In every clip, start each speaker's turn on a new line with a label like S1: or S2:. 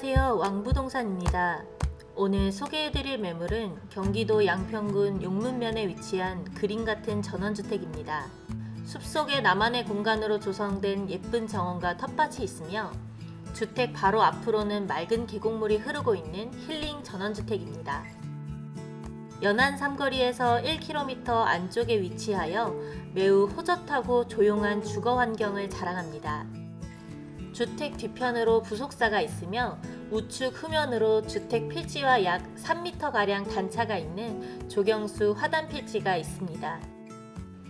S1: 안녕하세요. 왕부동산입니다. 오늘 소개해드릴 매물은 경기도 양평군 용문면에 위치한 그림 같은 전원주택입니다. 숲속의 나만의 공간으로 조성된 예쁜 정원과 텃밭이 있으며 주택 바로 앞으로는 맑은 계곡물이 흐르고 있는 힐링 전원주택입니다. 연안 삼거리에서 1km 안쪽에 위치하여 매우 호젓하고 조용한 주거 환경을 자랑합니다. 주택 뒤편으로 부속사가 있으며 우측 후면으로 주택 필지와 약 3m가량 단차가 있는 조경수 화단 필지가 있습니다.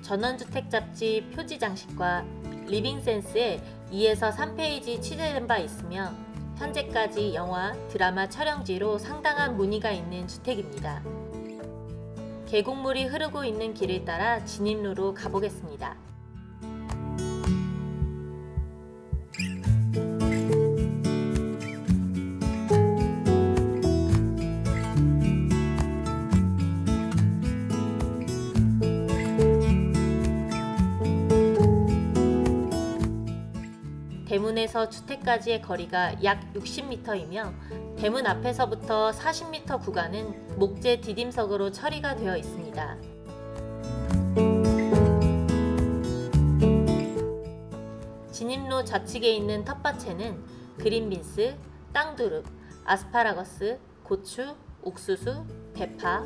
S1: 전원주택 잡지 표지 장식과 리빙센스에 2에서 3페이지 취재된 바 있으며 현재까지 영화, 드라마 촬영지로 상당한 문의가 있는 주택입니다. 계곡물이 흐르고 있는 길을 따라 진입로로 가보겠습니다. 대문에서 주택까지의 거리가 약 60m이며 대문 앞에서부터 40m 구간은 목재 디딤석으로 처리가 되어 있습니다. 진입로 좌측에 있는 텃밭에는 그린빈스, 땅두릅, 아스파라거스, 고추, 옥수수, 대파,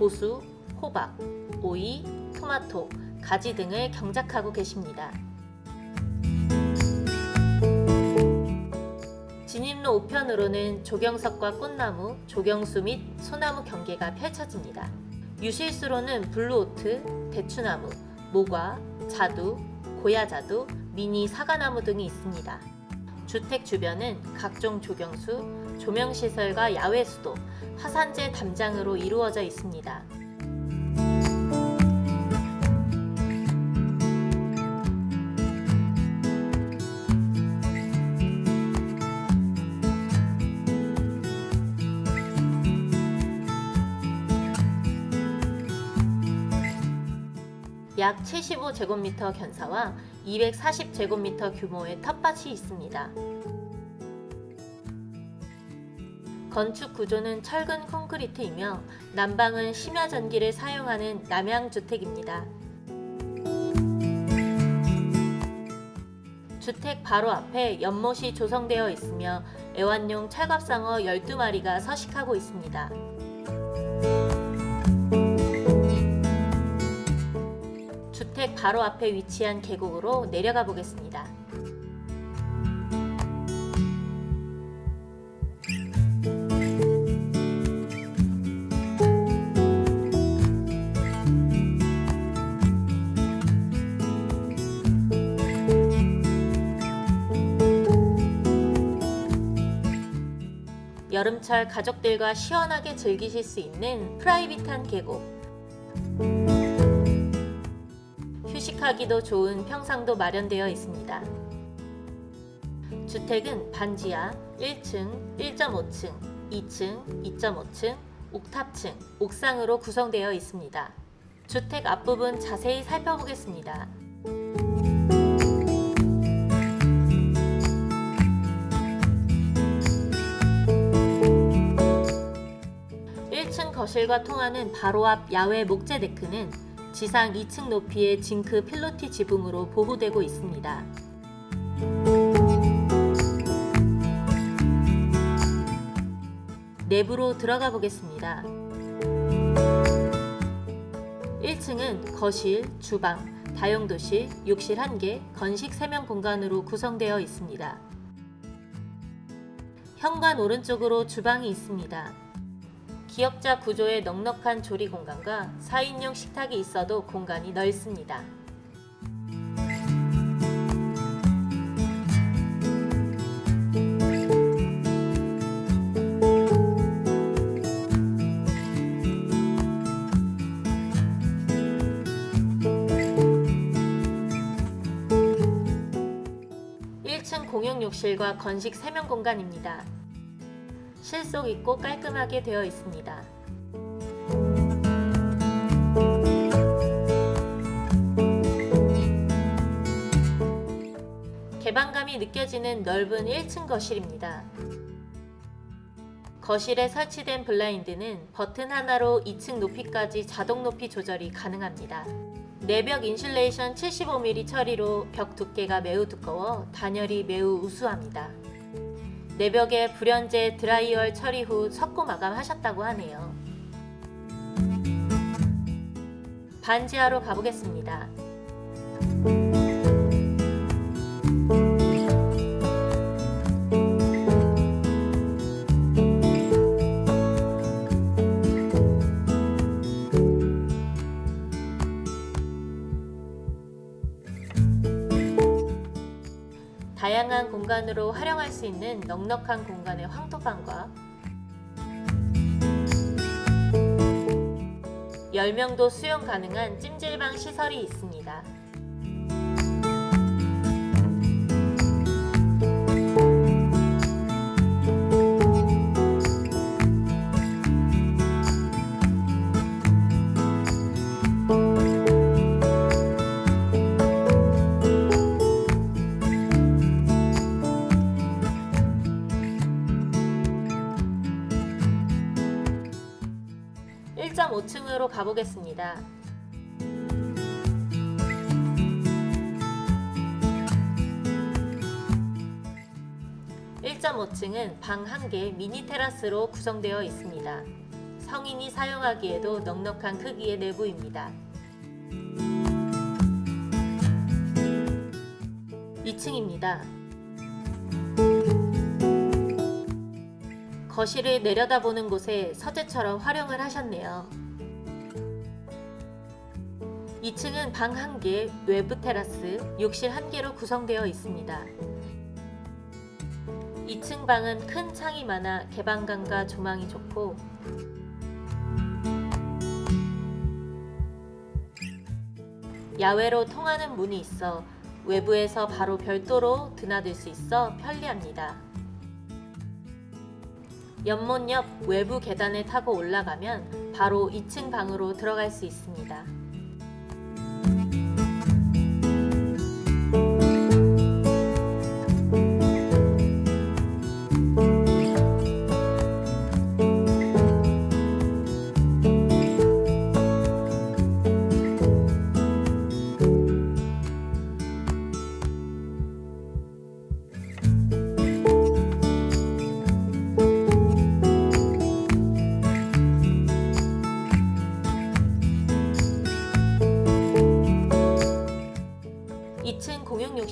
S1: 고수, 호박, 오이, 토마토, 가지 등을 경작하고 계십니다. 진입로 우편으로는 조경석과 꽃나무, 조경수 및 소나무 경계가 펼쳐집니다. 유실수로는 블루오트, 대추나무, 모과, 자두, 고야자두, 미니 사과나무 등이 있습니다. 주택 주변은 각종 조경수, 조명시설과 야외수도, 화산재 담장으로 이루어져 있습니다. 약 75제곱미터 견사와 240제곱미터 규모의 텃밭이 있습니다. 건축 구조는 철근 콘크리트이며 난방은 심야 전기를 사용하는 남양 주택입니다. 주택 바로 앞에 연못이 조성되어 있으며 애완용 철갑상어 12마리가 서식하고 있습니다. 주택 바로 앞에 위치한 계곡으로 내려가 보겠습니다. 여름철 가족들과 시원하게 즐기실 수 있는 프라이빗한 계곡. 휴식하기도 좋은 평상도 마련되어 있습니다. 주택은 반지하 1층, 1.5층, 2층, 2.5층, 옥탑층, 옥상으로 구성되어 있습니다. 주택 앞부분 자세히 살펴보겠습니다. 1층 거실과 통하는 바로 앞 야외 목재 데크는 지상 2층 높이의 징크 필로티 지붕으로 보호되고 있습니다. 내부로 들어가 보겠습니다. 1층은 거실, 주방, 다용도실, 욕실 1개, 건식 3명 공간으로 구성되어 있습니다. 현관 오른쪽으로 주방이 있습니다. 기역자 구조의 넉넉한 조리 공간과 4인용 식탁이 있어도 공간이 넓습니다. (1층) 공용 욕실과 건식 3명 공간입니다. 실속 있고 깔끔하게 되어 있습니다. 개방감이 느껴지는 넓은 1층 거실입니다. 거실에 설치된 블라인드는 버튼 하나로 2층 높이까지 자동 높이 조절이 가능합니다. 내벽 인슐레이션 75mm 처리로 벽 두께가 매우 두꺼워 단열이 매우 우수합니다. 내벽에 불연제 드라이얼 처리 후 석고 마감하셨다고 하네요. 반지하로 가보겠습니다. 다양한 공간으로 활용할 수 있는 넉넉한 공간의 황토방과 10명도 수용 가능한 찜질방 시설이 있습니다. 1.5층으로 가보겠습니다. 1.5층은 방 한 개 미니 테라스로 구성되어 있습니다. 성인이 사용하기에도 넉넉한 크기의 내부입니다. 2층입니다. 거실을 내려다보는 곳에 서재처럼 활용을 하셨네요. 2층은 방 1개, 외부 테라스, 욕실 1개로 구성되어 있습니다. 2층 방은 큰 창이 많아 개방감과 조망이 좋고 야외로 통하는 문이 있어 외부에서 바로 별도로 드나들 수 있어 편리합니다. 연못 옆 외부 계단을 타고 올라가면 바로 2층 방으로 들어갈 수 있습니다.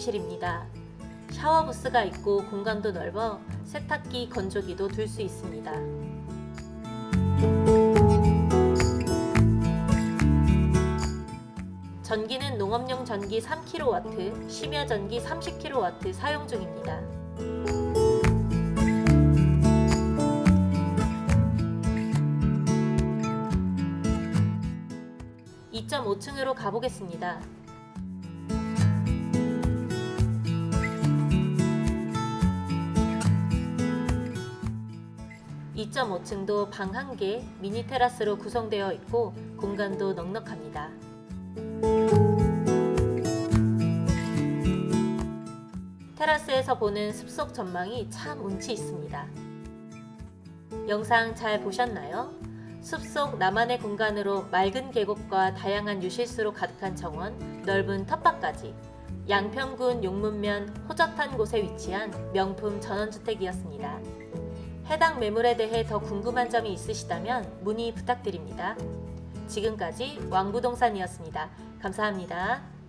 S1: 욕실입니다. 샤워 부스가 있고 공간도 넓어 세탁기, 건조기도 둘 수 있습니다. 전기는 농업용 전기 3kW, 심야 전기 30kW 사용 중입니다. 2.5층으로 가보겠습니다. 2.5층도 방한개 미니 테라스로 구성되어 있고 공간도 넉넉합니다. 테라스에서 보는 숲속 전망이 참 운치 있습니다. 영상 잘 보셨나요? 숲속 나만의 공간으로 맑은 계곡과 다양한 유실수로 가득한 정원, 넓은 텃밭까지 양평군 용문면 호젓한 곳에 위치한 명품 전원주택이었습니다. 해당 매물에 대해 더 궁금한 점이 있으시다면 문의 부탁드립니다. 지금까지 왕부동산이었습니다. 감사합니다.